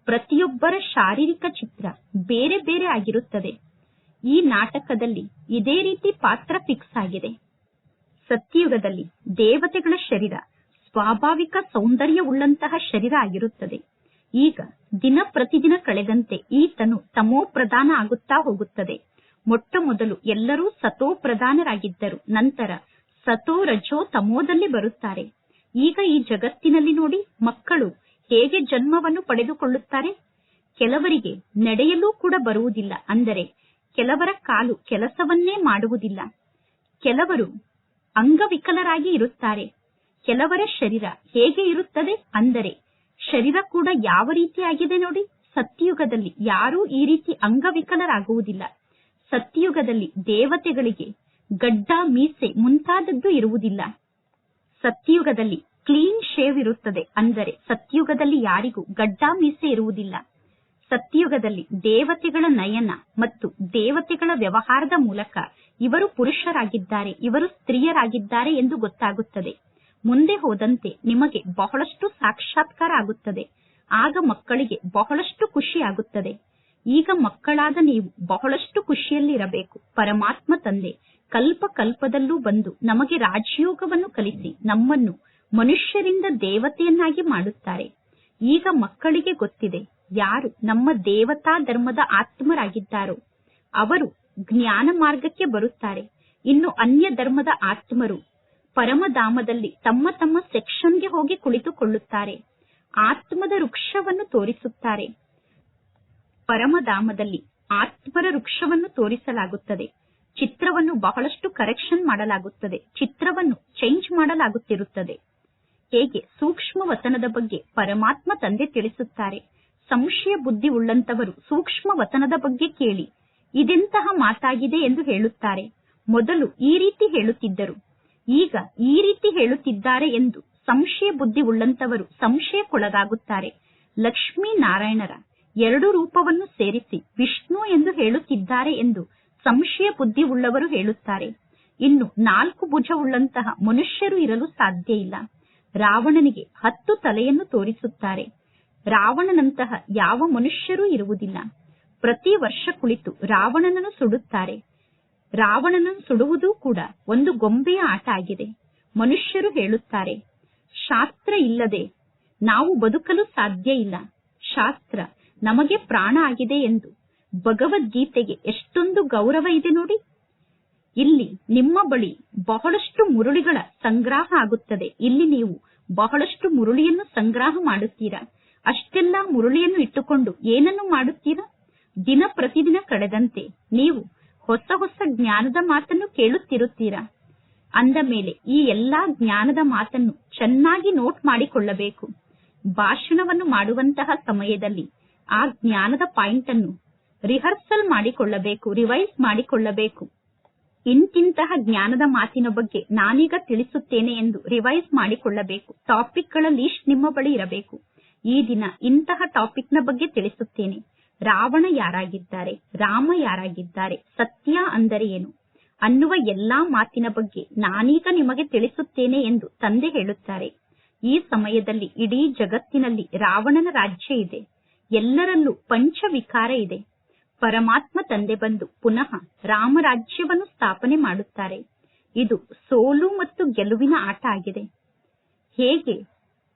ಪ್ರತಿಯೊಬ್ಬರ ಶಾರೀರಿಕ ಚಿತ್ರ ಬೇರೆ ಬೇರೆ ಆಗಿರುತ್ತದೆ. ಈ ನಾಟಕದಲ್ಲಿ ಇದೇ ರೀತಿ ಪಾತ್ರ ಫಿಕ್ಸ್ ಆಗಿದೆ. ಸತ್ಯಯುಗದಲ್ಲಿ ದೇವತೆಗಳ ಶರೀರ ಸ್ವಾಭಾವಿಕ ಸೌಂದರ್ಯವುಳ್ಳಂತಹ ಶರೀರ ಆಗಿರುತ್ತದೆ. ಈಗ ದಿನ ಪ್ರತಿದಿನ ಕಳೆದಂತೆ ಈ ತನು ತಮೋ ಪ್ರಧಾನ ಆಗುತ್ತಾ ಹೋಗುತ್ತದೆ. ಮೊಟ್ಟ ಮೊದಲು ಎಲ್ಲರೂ ಸತೋ ಪ್ರಧಾನರಾಗಿದ್ದರು. ನಂತರ ಸತೋ ರಜೋ ತಮೋದಲ್ಲಿ ಬರುತ್ತಾರೆ. ಈಗ ಈ ಜಗತ್ತಿನಲ್ಲಿ ನೋಡಿ ಮಕ್ಕಳು ಹೇಗೆ ಜನ್ಮವನ್ನು ಪಡೆದುಕೊಳ್ಳುತ್ತಾರೆ? ಕೆಲವರಿಗೆ ನಡೆಯಲು ಕೂಡ ಬರುವುದಿಲ್ಲ. ಅಂದರೆ ಕೆಲವರ ಕಾಲು ಕೆಲಸವನ್ನೇ ಮಾಡುವುದಿಲ್ಲ. ಕೆಲವರು ಅಂಗವಿಕಲರಾಗಿ ಇರುತ್ತಾರೆ. ಕೆಲವರ ಶರೀರ ಹೇಗೆ ಇರುತ್ತದೆ? ಅಂದರೆ ಶರೀರ ಕೂಡ ಯಾವ ರೀತಿಯಾಗಿದೆ ನೋಡಿ. ಸತ್ಯಯುಗದಲ್ಲಿ ಯಾರೂ ಈ ರೀತಿ ಅಂಗವಿಕಲರಾಗುವುದಿಲ್ಲ. ಸತ್ಯಯುಗದಲ್ಲಿ ದೇವತೆಗಳಿಗೆ ಗಡ್ಡ, ಮೀಸೆ ಮುಂತಾದದ್ದು ಇರುವುದಿಲ್ಲ. ಸತ್ಯಯುಗದಲ್ಲಿ ಕ್ಲೀನ್ ಶೇವ್ ಇರುತ್ತದೆ. ಅಂದರೆ ಸತ್ಯಯುಗದಲ್ಲಿ ಯಾರಿಗೂ ಗಡ್ಡ ಮೀಸೆ ಇರುವುದಿಲ್ಲ. ಸತ್ಯುಗದಲ್ಲಿ ದೇವತೆಗಳ ನಯನ ಮತ್ತು ದೇವತೆಗಳ ವ್ಯವಹಾರದ ಮೂಲಕ ಇವರು ಪುರುಷರಾಗಿದ್ದಾರೆ, ಇವರು ಸ್ತ್ರೀಯರಾಗಿದ್ದಾರೆ ಎಂದು ಗೊತ್ತಾಗುತ್ತದೆ. ಮುಂದೆ ಹೋದಂತೆ ನಿಮಗೆ ಬಹಳಷ್ಟು ಸಾಕ್ಷಾತ್ಕಾರ ಆಗುತ್ತದೆ. ಆಗ ಮಕ್ಕಳಿಗೆ ಬಹಳಷ್ಟು ಖುಷಿಯಾಗುತ್ತದೆ ಈಗ ಮಕ್ಕಳಾದ ನೀವು ಬಹಳಷ್ಟು ಖುಷಿಯಲ್ಲಿರಬೇಕು. ಪರಮಾತ್ಮ ತಂದೆ ಕಲ್ಪ ಕಲ್ಪದಲ್ಲೂ ಬಂದು ನಮಗೆ ರಾಜಯೋಗವನ್ನು ಕಲಿಸಿ ನಮ್ಮನ್ನು ಮನುಷ್ಯರಿಂದ ದೇವತೆಯನ್ನಾಗಿ ಮಾಡುತ್ತಾರೆ. ಈಗ ಮಕ್ಕಳಿಗೆ ಗೊತ್ತಿದೆ, ಯಾರು ನಮ್ಮ ದೇವತಾ ಧರ್ಮದ ಆತ್ಮರಾಗಿದ್ದಾರೋ, ಅವರು ಜ್ಞಾನ ಮಾರ್ಗಕ್ಕೆ ಬರುತ್ತಾರೆ. ಇನ್ನು ಅನ್ಯ ಧರ್ಮದ ಆತ್ಮರು ಪರಮಧಾಮದಲ್ಲಿ ತಮ್ಮ ತಮ್ಮ ಸೆಕ್ಷನ್ಗೆ ಹೋಗಿ ಕುಳಿತುಕೊಳ್ಳುತ್ತಾರೆ. ಆತ್ಮದ ವೃಕ್ಷವನ್ನು ತೋರಿಸುತ್ತಾರೆ. ಪರಮಧಾಮದಲ್ಲಿ ಆತ್ಮರ ವೃಕ್ಷವನ್ನು ತೋರಿಸಲಾಗುತ್ತದೆ. ಚಿತ್ರವನ್ನು ಬಹಳಷ್ಟು ಕರೆಕ್ಷನ್ ಮಾಡಲಾಗುತ್ತದೆ. ಚಿತ್ರವನ್ನು ಚೇಂಜ್ ಮಾಡಲಾಗುತ್ತಿರುತ್ತದೆ. ಹೇಗೆ ಸೂಕ್ಷ್ಮ ವತನದ ಬಗ್ಗೆ ಪರಮಾತ್ಮ ತಂದೆ ತಿಳಿಸುತ್ತಾರೆ? ಸಂಶಯ ಬುದ್ಧಿ ಉಳ್ಳಂತವರು ಸೂಕ್ಷ್ಮ ವತನದ ಬಗ್ಗೆ ಕೇಳಿ. ಇದೆಂತಹ ಮಾತಾಗಿದೆ ಎಂದು ಹೇಳುತ್ತಾರೆ. ಮೊದಲು ಈ ರೀತಿ ಹೇಳುತ್ತಿದ್ದರು. ಈಗ ಈ ರೀತಿ ಹೇಳುತ್ತಿದ್ದಾರೆ ಎಂದು ಸಂಶಯ ಬುದ್ಧಿ ಉಳ್ಳಂತವರು ಸಂಶಯಕ್ಕೊಳಗಾಗುತ್ತಾರೆ. ಲಕ್ಷ್ಮೀ ನಾರಾಯಣರ ಎರಡು ರೂಪವನ್ನು ಸೇರಿಸಿ ವಿಷ್ಣು ಎಂದು ಹೇಳುತ್ತಿದ್ದಾರೆ ಎಂದು ಸಂಶಯ ಬುದ್ಧಿ ಉಳ್ಳವರು ಹೇಳುತ್ತಾರೆ. ಇನ್ನು ನಾಲ್ಕು ಭುಜವುಳ್ಳಂತಹ ಮನುಷ್ಯರು ಇರಲು ಸಾಧ್ಯ ಇಲ್ಲ. ರಾವಣನಿಗೆ ಹತ್ತು ತಲೆಯನ್ನು ತೋರಿಸುತ್ತಾರೆ. ರಾವಣನಂತಹ ಯಾವ ಮನುಷ್ಯರೂ ಇರುವುದಿಲ್ಲ. ಪ್ರತಿ ವರ್ಷ ಕುಳಿತು ರಾವಣನನ್ನು ಸುಡುತ್ತಾರೆ. ರಾವಣನನ್ನು ಸುಡುವುದೂ ಕೂಡ ಒಂದು ಗೊಂಬೆಯ ಆಟ ಆಗಿದೆ. ಮನುಷ್ಯರು ಹೇಳುತ್ತಾರೆ, ಶಾಸ್ತ್ರ ಇಲ್ಲದೆ ನಾವು ಬದುಕಲು ಸಾಧ್ಯ ಇಲ್ಲ. ಶಾಸ್ತ್ರ ನಮಗೆ ಪ್ರಾಣ ಆಗಿದೆ ಎಂದು ಭಗವದ್ಗೀತೆಗೆ ಎಷ್ಟೊಂದು ಗೌರವ ಇದೆ ನೋಡಿ. ಇಲ್ಲಿ ನಿಮ್ಮ ಬಳಿ ಬಹಳಷ್ಟು ಮುರುಳಿಗಳ ಸಂಗ್ರಹ ಆಗುತ್ತದೆ. ಇಲ್ಲಿ ನೀವು ಬಹಳಷ್ಟು ಮುರುಳಿಯನ್ನು ಸಂಗ್ರಹ ಮಾಡುತ್ತೀರಾ? ಅಷ್ಟೆಲ್ಲ ಮುರುಳಿಯನ್ನು ಇಟ್ಟುಕೊಂಡು ಏನನ್ನು ಮಾಡುತ್ತೀರಾ? ದಿನ ಪ್ರತಿದಿನ ಕಳೆದಂತೆ ನೀವು ಹೊಸ ಹೊಸ ಜ್ಞಾನದ ಮಾತನ್ನು ಕೇಳುತ್ತಿರುತ್ತೀರಾ? ಅಂದ ಮೇಲೆ ಈ ಎಲ್ಲಾ ಜ್ಞಾನದ ಮಾತನ್ನು ಚೆನ್ನಾಗಿ ನೋಟ್ ಮಾಡಿಕೊಳ್ಳಬೇಕು. ಭಾಷಣವನ್ನು ಮಾಡುವಂತಹ ಸಮಯದಲ್ಲಿ ಆ ಜ್ಞಾನದ ಪಾಯಿಂಟ್ ಅನ್ನು ರಿಹರ್ಸಲ್ ಮಾಡಿಕೊಳ್ಳಬೇಕು, ರಿವೈಸ್ ಮಾಡಿಕೊಳ್ಳಬೇಕು. ಇಂತಿಂತಹ ಜ್ಞಾನದ ಮಾತಿನ ಬಗ್ಗೆ ನಾನೀಗ ತಿಳಿಸುತ್ತೇನೆ ಎಂದು ರಿವೈಸ್ ಮಾಡಿಕೊಳ್ಳಬೇಕು. ಟಾಪಿಕ್ಗಳ ಲಿಸ್ಟ್ ನಿಮ್ಮ ಬಳಿ ಇರಬೇಕು. ಈ ದಿನ ಇಂತಹ ಟಾಪಿಕ್ನ ಬಗ್ಗೆ ತಿಳಿಸುತ್ತೇನೆ. ರಾವಣ ಯಾರಾಗಿದ್ದಾರೆ? ರಾಮ ಯಾರಾಗಿದ್ದಾರೆ? ಸತ್ಯ ಅಂದರೆ ಏನು? ಅನ್ನುವ ಎಲ್ಲಾ ಮಾತಿನ ಬಗ್ಗೆ ನಾನೀಗ ನಿಮಗೆ ತಿಳಿಸುತ್ತೇನೆ ಎಂದು ತಂದೆ ಹೇಳುತ್ತಾರೆ. ಈ ಸಮಯದಲ್ಲಿ ಇಡೀ ಜಗತ್ತಿನಲ್ಲಿ ರಾವಣನ ರಾಜ್ಯ ಇದೆ. ಎಲ್ಲರಲ್ಲೂ ಪಂಚವಿಕಾರ ಇದೆ. ಪರಮಾತ್ಮ ತಂದೆ ಬಂದು ಪುನಃ ರಾಮರಾಜ್ಯವನ್ನು ಸ್ಥಾಪನೆ ಮಾಡುತ್ತಾರೆ. ಇದು ಸೋಲು ಮತ್ತು ಗೆಲುವಿನ ಆಟ ಆಗಿದೆ. ಹೇಗೆ?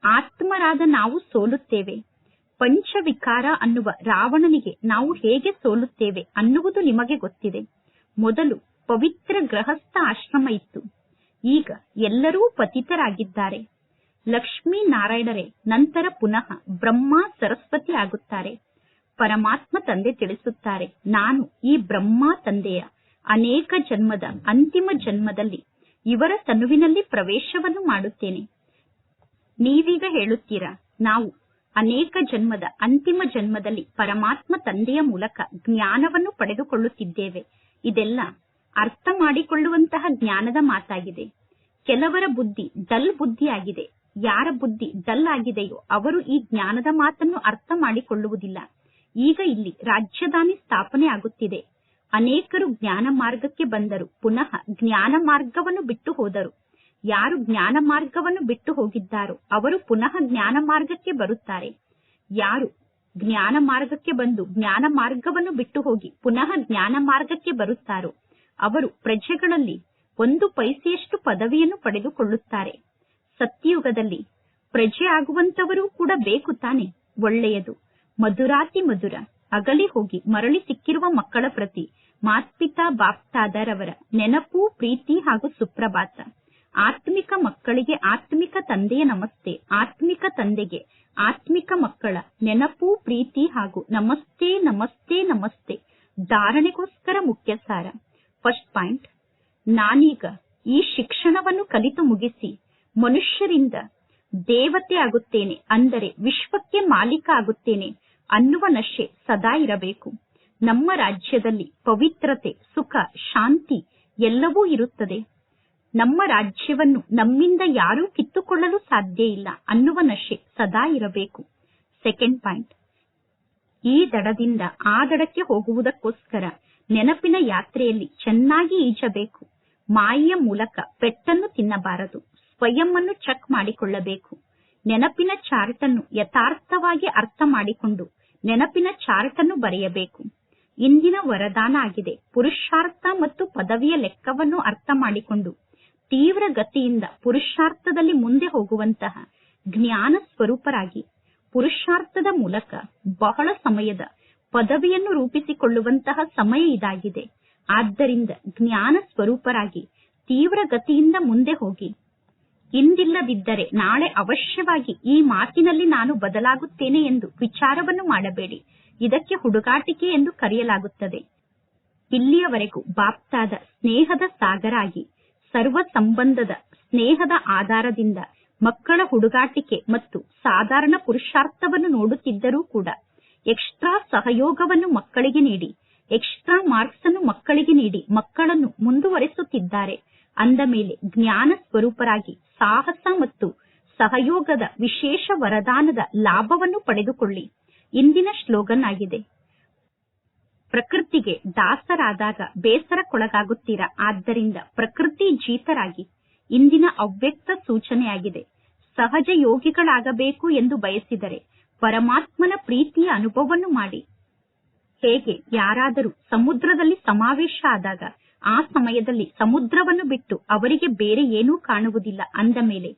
ಆತ್ಮರಾದ ನಾವು ಸೋಲುತ್ತೇವೆ. ಪಂಚವಿಕಾರ ಅನ್ನುವ ರಾವಣನಿಗೆ ನಾವು ಹೇಗೆ ಸೋಲುತ್ತೇವೆ ಅನ್ನುವುದು ನಿಮಗೆ ಗೊತ್ತಿದೆ. ಮೊದಲು ಪವಿತ್ರ ಗೃಹಸ್ಥ ಆಶ್ರಮ ಇತ್ತು. ಈಗ ಎಲ್ಲರೂ ಪತಿತರಾಗಿದ್ದಾರೆ. ಲಕ್ಷ್ಮೀ ನಾರಾಯಣರೇ ನಂತರ ಪುನಃ ಬ್ರಹ್ಮ, ಸರಸ್ವತಿ ಆಗುತ್ತಾರೆ. ಪರಮಾತ್ಮ ತಂದೆ ತಿಳಿಸುತ್ತಾರೆ, ನಾನು ಈ ಬ್ರಹ್ಮ ತಂದೆಯ ಅನೇಕ ಜನ್ಮದ, ಅಂತಿಮ ಜನ್ಮದಲ್ಲಿ ಇವರ ತನುವಿನಲ್ಲಿ ಪ್ರವೇಶವನ್ನು ಮಾಡುತ್ತೇನೆ. ನೀವೀಗ ಹೇಳುತ್ತೀರಾ, ನಾವು ಅನೇಕ ಜನ್ಮದ, ಅಂತಿಮ ಜನ್ಮದಲ್ಲಿ ಪರಮಾತ್ಮ ತಂದೆಯ ಮೂಲಕ ಜ್ಞಾನವನ್ನು ಪಡೆದುಕೊಳ್ಳುತ್ತಿದ್ದೇವೆ. ಇದೆಲ್ಲ ಅರ್ಥ ಮಾಡಿಕೊಳ್ಳುವಂತಹ ಜ್ಞಾನದ ಮಾತಾಗಿದೆ. ಕೆಲವರ ಬುದ್ಧಿ ಡಲ್ ಬುದ್ಧಿಯಾಗಿದೆ, ಯಾರ ಬುದ್ಧಿ ಡಲ್ ಆಗಿದೆಯೋ ಅವರು ಈ ಜ್ಞಾನದ ಮಾತನ್ನು ಅರ್ಥ ಮಾಡಿಕೊಳ್ಳುವುದಿಲ್ಲ. ಈಗ ಇಲ್ಲಿ ರಾಜ್ಯಧಾನಿ ಸ್ಥಾಪನೆ ಆಗುತ್ತಿದೆ. ಅನೇಕರು ಜ್ಞಾನ ಮಾರ್ಗಕ್ಕೆ ಬಂದರು. ಪುನಃ ಜ್ಞಾನ ಮಾರ್ಗವನ್ನು ಬಿಟ್ಟು ಹೋದರು. ಯಾರು ಜ್ಞಾನ ಮಾರ್ಗವನ್ನು ಬಿಟ್ಟು ಹೋಗಿದ್ದಾರೋ ಅವರು ಪುನಃ ಜ್ಞಾನ ಮಾರ್ಗಕ್ಕೆ ಬರುತ್ತಾರೆ. ಯಾರು ಜ್ಞಾನ ಮಾರ್ಗಕ್ಕೆ ಬಂದು ಜ್ಞಾನ ಮಾರ್ಗವನ್ನು ಬಿಟ್ಟು ಹೋಗಿ ಪುನಃ ಜ್ಞಾನ ಮಾರ್ಗಕ್ಕೆ ಬರುತ್ತಾರೋ ಅವರು ಪ್ರಜೆಗಳಲ್ಲಿ ಒಂದು ಪೈಸೆಯಷ್ಟು ಪದವಿಯನ್ನು ಪಡೆದುಕೊಳ್ಳುತ್ತಾರೆ. ಸತ್ಯಯುಗದಲ್ಲಿ ಪ್ರಜೆ ಆಗುವಂತವರೂ ಕೂಡ ಬೇಕು ತಾನೆ. ಒಳ್ಳೆಯದು. ಮಧುರಾತಿ ಮಧುರ, ಅಗಲಿ ಹೋಗಿ ಮರಳಿ ಸಿಕ್ಕಿರುವ ಮಕ್ಕಳ ಪ್ರತಿ, ಮಾತ್ಪಿತಾ ಬಾಪ್ತಾದರವರ ನೆನಪು, ಪ್ರೀತಿ ಹಾಗೂ ಸುಪ್ರಭಾತ. ಆತ್ಮಿಕ ಮಕ್ಕಳಿಗೆ ಆತ್ಮಿಕ ತಂದೆಯ ನಮಸ್ತೆ, ಆತ್ಮಿಕ ತಂದೆಗೆ ಆತ್ಮಿಕ ಮಕ್ಕಳ ನೆನಪು, ಪ್ರೀತಿ ಹಾಗೂ ನಮಸ್ತೆ ನಮಸ್ತೆ ನಮಸ್ತೆ, ಧಾರಣೆಗೋಸ್ಕರ ಮುಖ್ಯ ಸಾರ ಫಸ್ಟ್ ಪಾಯಿಂಟ್ ನಾನೀಗ ಈ ಶಿಕ್ಷಣವನ್ನು ಕಲಿತು ಮುಗಿಸಿ, ಮನುಷ್ಯರಿಂದ ದೇವತೆ ಆಗುತ್ತೇನೆ, ಅಂದರೆ ವಿಶ್ವಕ್ಕೆ ಮಾಲೀಕ ಆಗುತ್ತೇನೆ ಅನ್ನುವ ನಶೆ ಸದಾ ಇರಬೇಕು. ನಮ್ಮ ರಾಜ್ಯದಲ್ಲಿ ಪವಿತ್ರತೆ, ಸುಖ, ಶಾಂತಿ ಎಲ್ಲವೂ ಇರುತ್ತದೆ. ನಮ್ಮ ರಾಜ್ಯವನ್ನು ನಮ್ಮಿಂದ ಯಾರೂ ಕಿತ್ತುಕೊಳ್ಳಲು ಸಾಧ್ಯ ಇಲ್ಲ ಅನ್ನುವ ನಶೆ ಸದಾ ಇರಬೇಕು. ಸೆಕೆಂಡ್ ಪಾಯಿಂಟ್ ಈ ದಡದಿಂದ ಆ ದಡಕ್ಕೆ ಹೋಗುವುದಕ್ಕೋಸ್ಕರ ನೆನಪಿನ ಯಾತ್ರೆಯಲ್ಲಿ ಚೆನ್ನಾಗಿ ಈಜಬೇಕು. ಮಾಯೆಯ ಮೂಲಕ ಪೆಟ್ಟನ್ನು ತಿನ್ನಬಾರದು. ಸ್ವಯಂ ಅನ್ನು ಚೆಕ್ ಮಾಡಿಕೊಳ್ಳಬೇಕು. ನೆನಪಿನ ಚಾರ್ಟ್ ಅನ್ನು ಯಥಾರ್ಥವಾಗಿ ಅರ್ಥ ಮಾಡಿಕೊಂಡು ನೆನಪಿನ ಚಾರ್ಟ್ ಅನ್ನು ಬರೆಯಬೇಕು. ಇಂದಿನ ವರದಾನ ಆಗಿದೆ. ಪುರುಷಾರ್ಥ ಮತ್ತು ಪದವಿಯ ಲೆಕ್ಕವನ್ನು ಅರ್ಥ ಮಾಡಿಕೊಂಡು ತೀವ್ರ ಗತಿಯಿಂದ ಪುರುಷಾರ್ಥದಲ್ಲಿ ಮುಂದೆ ಹೋಗುವಂತಹ ಜ್ಞಾನ ಸ್ವರೂಪರಾಗಿ ಪುರುಷಾರ್ಥದ ಮೂಲಕ ಬಹಳ ಸಮಯದ ಪದವಿಯನ್ನು ರೂಪಿಸಿಕೊಳ್ಳುವಂತಹ ಸಮಯ ಇದಾಗಿದೆ. ಆದ್ದರಿಂದ ಜ್ಞಾನ ಸ್ವರೂಪರಾಗಿ ತೀವ್ರ ಗತಿಯಿಂದ ಮುಂದೆ ಹೋಗಿ ಇಂದಿಲ್ಲದಿದ್ದರೆ ನಾಳೆ ಅವಶ್ಯವಾಗಿ ಈ ಮಾತಿನಲ್ಲಿ ನಾನು ಬದಲಾಗುತ್ತೇನೆ ಎಂದು ವಿಚಾರವನ್ನು ಮಾಡಬೇಡಿ. ಇದಕ್ಕೆ ಹುಡುಗಾಟಿಕೆ ಎಂದು ಕರೆಯಲಾಗುತ್ತದೆ. ಇಲ್ಲಿಯವರೆಗೂ ಬಾಪ್ತಾದ ಸ್ನೇಹದ ಸಾಗರ ಆಗಿ ಸರ್ವ ಸಂಬಂಧದ ಸ್ನೇಹದ ಆಧಾರದಿಂದ ಮಕ್ಕಳ ಹುಡುಗಾಟಿಕೆ ಮತ್ತು ಸಾಧಾರಣ ಪುರುಷಾರ್ಥವನ್ನು ನೋಡುತ್ತಿದ್ದರೂ ಕೂಡ ಎಕ್ಸ್ಟ್ರಾ ಸಹಯೋಗವನ್ನು ಮಕ್ಕಳಿಗೆ ನೀಡಿ, ಎಕ್ಸ್ಟ್ರಾ ಮಾರ್ಕ್ಸ್ ಅನ್ನು ಮಕ್ಕಳಿಗೆ ನೀಡಿ ಮಕ್ಕಳನ್ನು ಮುಂದುವರೆಸುತ್ತಿದ್ದಾರೆ. ಅಂದ ಮೇಲೆ ಜ್ಞಾನ ಸ್ವರೂಪರಾಗಿ ಸಾಹಸ ಮತ್ತು ಸಹಯೋಗದ ವಿಶೇಷ ವರದಾನದ ಲಾಭವನ್ನು ಪಡೆದುಕೊಳ್ಳಿ. ಇಂದಿನ ಶ್ಲೋಗನ್ ಆಗಿದೆ ಪ್ರಕೃತಿಗೆ ದಾಸರಾದಾಗ ಬೇಸರಕ್ಕೊಳಗಾಗುತ್ತೀರಾ? ಆದ್ದರಿಂದ ಪ್ರಕೃತಿ ಜೀತರಾಗಿ. ಇಂದಿನ ಅವ್ಯಕ್ತ ಸೂಚನೆಯಾಗಿದೆ. ಸಹಜ ಯೋಗಿಗಳಾಗಬೇಕು ಎಂದು ಬಯಸಿದರೆ ಪರಮಾತ್ಮನ ಪ್ರೀತಿಯ ಅನುಭವವನ್ನು ಮಾಡಿ. ಹೇಗೆ? ಯಾರಾದರೂ ಸಮುದ್ರದಲ್ಲಿ ಸಮಾವೇಶ ಆದಾಗ ಆ ಸಮಯದಲ್ಲಿ ಸಮುದ್ರವನ್ನು ಬಿಟ್ಟು ಅವರಿಗೆ ಬೇರೆ ಏನೂ ಕಾಣುವುದಿಲ್ಲ. ಅಂದ ಮೇಲೆ,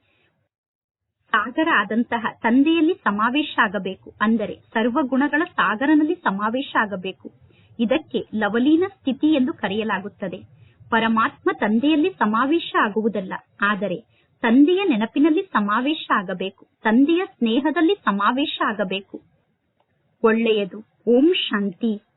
ಸಾಗರ ಆದಂತಹ ತಂದೆಯಲ್ಲಿ ಸಮಾವೇಶ ಆಗಬೇಕು. ಅಂದರೆ ಸರ್ವ ಗುಣಗಳ ಸಾಗರನಲ್ಲಿ ಸಮಾವೇಶ ಆಗಬೇಕು. ಇದಕ್ಕೆ ಲವಲೀನ ಸ್ಥಿತಿ ಎಂದು ಕರೆಯಲಾಗುತ್ತದೆ. ಪರಮಾತ್ಮ ತಂದೆಯಲ್ಲಿ ಸಮಾವೇಶ ಆಗುವುದಲ್ಲ. ಆದರೆ ತಂದೆಯ ನೆನಪಿನಲ್ಲಿ ಸಮಾವೇಶ ಆಗಬೇಕು. ತಂದೆಯ ಸ್ನೇಹದಲ್ಲಿ ಸಮಾವೇಶ ಆಗಬೇಕು. ಒಳ್ಳೆಯದು. ಓಂ ಶಾಂತಿ.